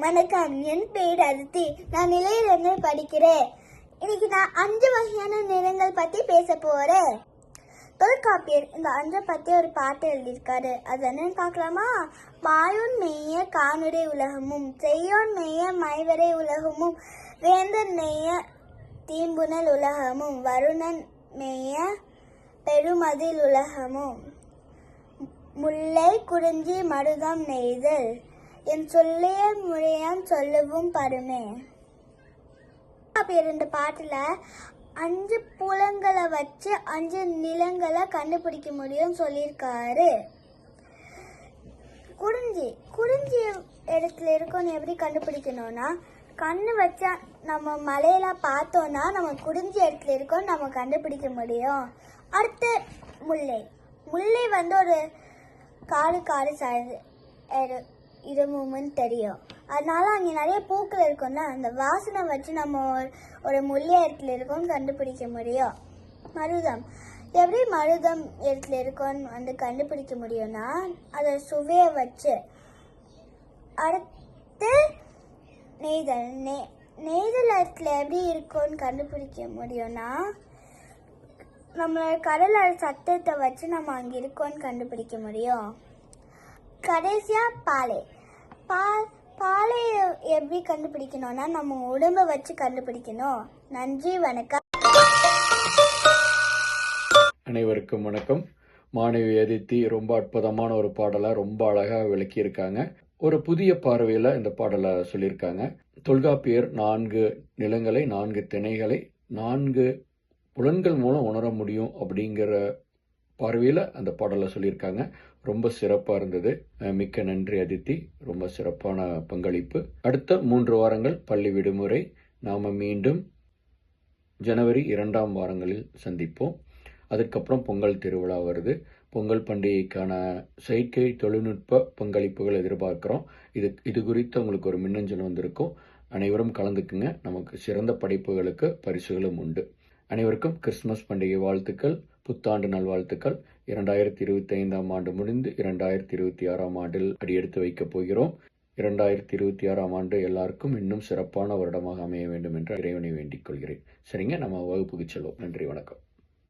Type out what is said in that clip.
வணக்கம். என் பேர் அதித்தி நான் நிலையிலிருந்து படிக்கிறேன். இன்னைக்கு நான் அஞ்சு வகையான நிறங்கள் பத்தி பேச போறேன். தொல்காப்பியர் இந்த அஞ்சை பத்தி ஒரு பாட்டு எழுதியிருக்காரு. அது என்னன்னு பார்க்கலாமா? மாயோன் மேய காணுரை உலகமும் செய்யோன் மேய மைவரை உலகமும் வேந்தன் மேய தீம்புனல் உலகமும் வருணன் மேய பெருமதில் உலகமும். முல்லை குறிஞ்சி மருதம் நெய்தல் என் சொல்லைய முறையான் சொல்லவும் பருமே அப்படி இந்த பாட்டுல அஞ்சு புலங்களை வச்சு அஞ்சு நிலங்களை கண்டுபிடிக்க முடியும்னு சொல்லியிருக்காரு. குறிஞ்சி குறிஞ்சி இடத்துல இருக்கோன்னு எப்படி கண்டுபிடிக்கணும்னா கண்ணு வச்சா நம்ம மலையெல்லாம் பார்த்தோன்னா நம்ம குறிஞ்சி இடத்துல இருக்கோம் நம்ம கண்டுபிடிக்க முடியும். அடுத்து முல்லை. முல்லை வந்து ஒரு காடு காடு சாய்ந்து இரு- தெரியும். அதனால அங்கே நிறைய பூக்கள் இருக்கும்ல அந்த வாசனை வச்சு நம்ம ஒரு- ஒரு முல்லை இடத்துல இருக்கோம்னு கண்டுபிடிக்க முடியும். மருதம். எப்படி மருதம் இடத்துல இருக்கோன்னு வந்து கண்டுபிடிக்க முடியும்னா அதை சுவையை வச்சு அடுத்து நெய்தல். நெய் நெய்தல் இடத்துல எப்படி இருக்கும்னு கண்டுபிடிக்க முடியும்னா நம்மளோட கடல் சத்தத்தை வச்சு நம்ம அங்கே இருக்கோன்னு கண்டுபிடிக்க முடியும். கடைசியாக பாலை. பால் பாலை எப்படி கண்டுபிடிக்கணும்னா நம்ம உடம்ப வச்சு கண்டுபிடிக்கணும். நன்றி வணக்கம். அனைவருக்கும் வணக்கம். மாணவி அதித்தி ரொம்ப அற்புதமான ஒரு பாடலை ரொம்ப அழகாக விளக்கியிருக்காங்க. ஒரு புதிய பார்வையில் இந்த பாடலை சொல்லியிருக்காங்க. தொல்காப்பியர் நான்கு நிலங்களை நான்கு திணைகளை நான்கு புலன்கள் மூலம் உணர முடியும் அப்படிங்கிற பார்வையில் அந்த பாடலை சொல்லியிருக்காங்க. ரொம்ப சிறப்பாக இருந்தது. மிக்க நன்றி அதித்தி. ரொம்ப சிறப்பான பங்களிப்பு. அடுத்த மூன்று வாரங்கள் பள்ளி விடுமுறை. நாம் மீண்டும் ஜனவரி இரண்டாம் வாரங்களில் சந்திப்போம். அதுக்கப்புறம் பொங்கல் திருவிழா வருது. பொங்கல் பண்டிகைக்கான செயற்கை தொழில்நுட்ப பங்களிப்புகள் எதிர்பார்க்குறோம். இது இது குறித்து உங்களுக்கு ஒரு மின்னஞ்சல் வந்திருக்கும். அனைவரும் கலந்துக்குங்க. நமக்கு சிறந்த படைப்புகளுக்கு பரிசுகளும் உண்டு. அனைவருக்கும் கிறிஸ்துமஸ் பண்டிகை வாழ்த்துக்கள் புத்தாண்டு நல்வாழ்த்துக்கள் இரண்டாயிரத்தி இருபத்தி ஐந்தாம் ஆண்டு முடிந்து இரண்டாயிரத்தி இருபத்தி ஆறாம் ஆண்டில் அடியெடுத்து வைக்கப் போகிறோம். இரண்டாயிரத்தி இருபத்தி ஆறாம் ஆண்டு எல்லாருக்கும் இன்னும் சிறப்பான வருடமாக அமைய வேண்டும் என்று இறைவனை வேண்டிக் கொள்கிறேன். சரிங்க நம்ம வகுப்புக்கு செல்வோம். நன்றி வணக்கம்.